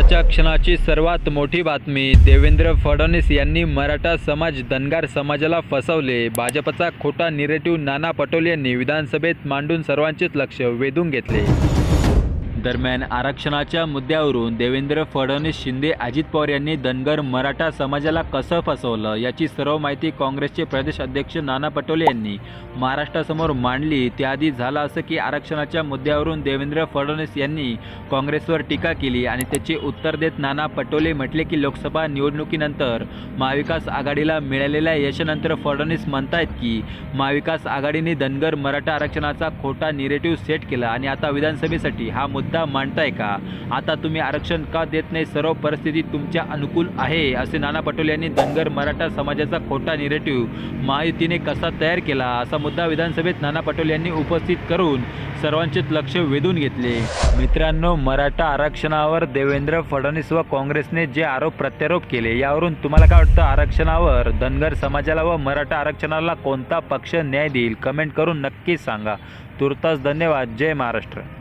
आताच्या क्षणाची सर्वात मोठी बातमी देवेंद्र फडणवीस यांनी मराठा समाज धनगार समाजाला फसवले. भाजपचा खोटा निरेटिव्ह नाना पटोले यांनी विधानसभेत मांडून सर्वांचेच लक्ष वेधून घेतले. दरम्यान आरक्षणाच्या मुद्द्यावरून देवेंद्र फडणवीस शिंदे अजित पवार यांनी धनगर मराठा समाजाला कसं फसवलं याची सर्व माहिती काँग्रेसचे प्रदेश अध्यक्ष नाना पटोले यांनी महाराष्ट्रासमोर मांडली. त्याआधी झालं असं की आरक्षणाच्या मुद्द्यावरून देवेंद्र फडणवीस यांनी काँग्रेसवर टीका केली आणि त्याचे उत्तर देत नाना पटोले म्हटले की लोकसभा निवडणुकीनंतर महाविकास आघाडीला मिळालेल्या यशानंतर फडणवीस म्हणतायत की महाविकास आघाडीने धनगर मराठा आरक्षणाचा खोटा निरेटिव्ह सेट केला आणि आता विधानसभेसाठी हा मुद्दा मुद्दा मांडताय का? आता तुम्ही आरक्षण का देत नाही? सर्व परिस्थिती तुमच्या अनुकूल आहे असे नाना पटोले यांनी धनगर मराठा समाजाचा खोटा निरेटिव्ह महायुतीने कसा तयार केला? असा मुद्दा विधानसभेत नाना पटोले यांनी उपस्थित करून सर्वांचेच लक्ष वेधून घेतले. मित्रांनो मराठा आरक्षणावर देवेंद्र फडणवीस व काँग्रेसने जे आरोप प्रत्यारोप केले यावरून तुम्हाला काय वाटतं? आरक्षणावर धनगर समाजाला व मराठा आरक्षणाला कोणता पक्ष न्याय देईल? कमेंट करून नक्की सांगा. तुर्तास धन्यवाद. जय महाराष्ट्र.